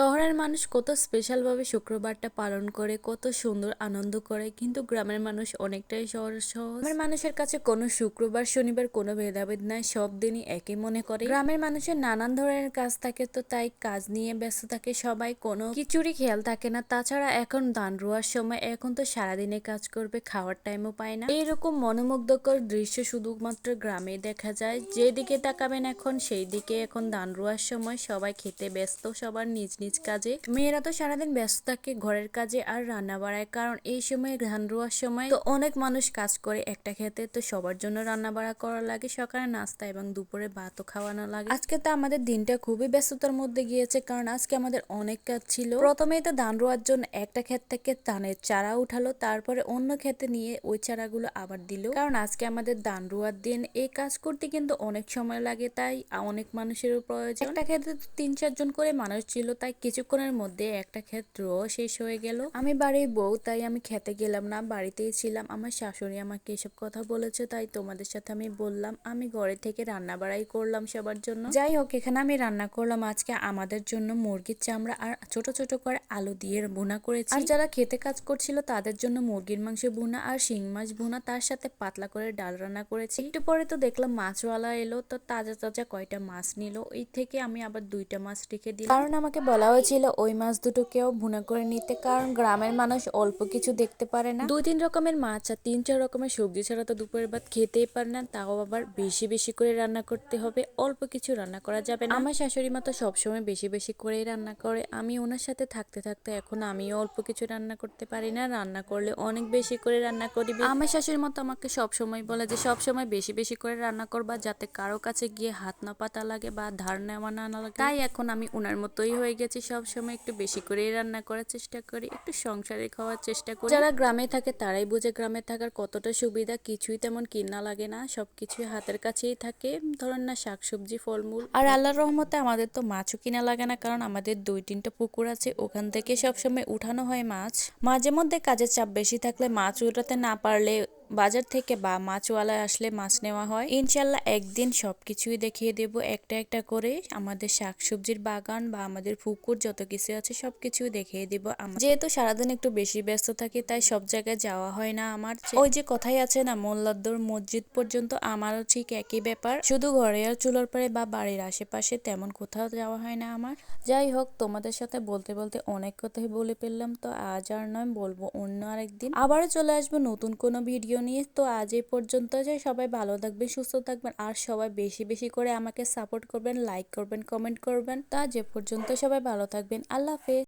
শহরের মানুষ কত স্পেশালভাবে শুক্রবারটা পালন করে, কত সুন্দর আনন্দ করে, কিন্তু গ্রামের মানুষ অনেকটাই শহর গ্রামের মানুষের কাছে কোনো শুক্রবার, শনিবার কোনো ভেদাভেদ নাই, সব দিনই একই মনে করে। গ্রামের মানুষের নানান ধরনের কাজ থাকে তো তাই কাজ নিয়ে ব্যস্ত থাকে সবাই, কোনো কিছুরই খেয়াল থাকে না। তাছাড়া এখন ধান রোয়ার সময়, এখন তো সারাদিনে কাজ করবে, খাওয়ার টাইমও পায় না। এইরকম মনোমুগ্ধকর দৃশ্য শুধুমাত্র গ্রামে দেখা যায়। যেদিকে তাকাবেন এখন সেই দিকে এখন ধান রোয়ার সময় সবাই খেতে ব্যস্ত, সবার নিজ নিজ কাজে। মেয়েরা তো সারাদিন ব্যস্ত থাকে ঘরের কাজে আর রান্না বাড়ায় কারণ এই সময় ধান রোয়ার সময় তো অনেক মানুষ কাজ করে একটা খেতে, তো সবার জন্য রান্না বাড়া করা লাগে, সকালে নাস্তা এবং দুপুরে ভাতও খাওয়ানো লাগে। আজকে তো আমাদের দিনটা খুবই ব্যস্ততার মধ্যে গিয়েছে, কারণ আজকে আমাদের অনেক কাজ ছিল। প্রথমেই তো ধান রোয়ার জন্য একটা ক্ষেত থেকে ধানের চারা উঠালো, তারপরে অন্য ক্ষেতে নিয়ে ওই চারাগুলো আবার দিল। কারণ আজকে আমাদের ধান রোয়ার দিন, এই কাজ করতে কিন্তু অনেক সময় লাগে, তাই অনেক মানুষেরও প্রয়োজন। একটা ক্ষেত্রে তিন চারজন করে মানুষ ছিল, তাই কিছুক্ষণের মধ্যে একটা ক্ষেত্র শেষ হয়ে গেল। আমি বাড়ির বউ, তাই আমি খেতে গেলাম না, বাড়িতেই ছিলাম। আমার শাশুড়ি আমাকে এসব কথা বলেছে, তাই তোমাদের সাথে আমি বললাম, আমি ঘরে থেকে রান্না বাড়াই করলাম সবার জন্য। যাই হোক, এখানে আমি রান্না করলাম, আজকে আমাদের জন্য মুরগির চামড়া আর ছোট ছোট করে আলু দিয়ে বোনা করেছি। আর যারা খেতে কাজ করছিল, তাদের জন্য মুরগির মাংস বোনা আর শিং মাছ বোনা তার সাথে পাতলা করে ডাল রান্না করেছি। একটু পরে তো দেখলাম মাছওয়ালা এলো, তো তাজা তাজা কয়টা মাছ নিল ওই থেকে আমি আবার দুইটা মাছ রেখে দিলাম। কারণ আমাকে বলা হয়েছিল ওই মাছ দুটোকেও ভুনা করে নিতে কারণ গ্রামের মানুষ অল্প কিছু দেখতে পারে না। দুই তিন রকমের মাছ আর তিন চার রকমের সবজি ছাড়া তো দুপুরের ভাত খেতেই পারে না তাও আবার বেশি বেশি করে রান্না করতে হবে অল্প কিছু রান্না করা যাবে না। আমার শাশুড়ি মা তো সবসময় বেশি বেশি করেই রান্না করে আমি ওনার সাথে থাকতে থাকতে এখন আমিও অল্প কিছু রান্না করতে পারি না রান্না করলে অনেক বেশি করে রান্না করি আমার শাশুড়ির মতো আমাকে সব সময় বলে যে সব সময় বেশি বেশি করে রান্না করবা যাতে কারও কাছে গিয়ে হাত না পাতা লাগে বা ধার নেওয়া না লাগে। তাই এখন আমি ওনার মতোই হয়ে গেছি। সব সময় একটু বেশি করেই রান্না করার চেষ্টা করি, একটু সংসারে খাওয়ার চেষ্টা করি। যারা গ্রামে থাকে তারাই বুঝে গ্রামে থাকার কতটা সুবিধা, কিছুই তেমন কিনা লাগে না সব সবকিছুই হাতের কাছেই থাকে, ধরেন না শাকসবজি, ফলমূল। আর আল্লাহর রহমতে আমাদের তো মাছও কিনা লাগে না, কারণ আমাদের দুই তিনটা পুকুর আছে, ওখান থেকে সবসময় উঠানো হয় মাছ। মাঝে মধ্যে কাজের চাপ বেশি থাকলে মাছ উঠাতে না পারলে বাজার থেকে বা মাছওয়ালায় আসলে মাছ নেওয়া হয়। ইনশাল্লাহ একদিন সব কিছুই দেখিয়ে দেব একটা একটা করে। আমাদের শাকসবজির বাগান বা আমাদের পুকুর যত কিছু আছে সব কিছুই দেখিয়ে দিব যেহেতু সারাদিন একটু বেশি ব্যস্ত থাকি তাই সব জায়গায় যাওয়া হয় না আমার। ওই যে কথাই আছে না মোল্লাদ্দর মসজিদ পর্যন্ত আমারও ঠিক একই ব্যাপার। শুধু ঘরে আর চুলোর পরে বা বাড়ির আশেপাশে তেমন কোথাও যাওয়া হয় না আমার। যাই হোক তোমাদের সাথে বলতে বলতে অনেক কথাই বলে ফেললাম তো আজ আর নয় বলব অন্য আরেকদিন। আবারও চলে আসব নতুন কোনো ভিডিও নিয়ে তো আজ এই পর্যন্ত যে সবাই ভালো থাকবেন, সুস্থ থাকবেন আর সবাই বেশি বেশি করে আমাকে সাপোর্ট করবেন লাইক করবেন কমেন্ট করবেন। তা যে পর্যন্ত সবাই ভালো থাকবেন। আল্লাহ হাফেজ।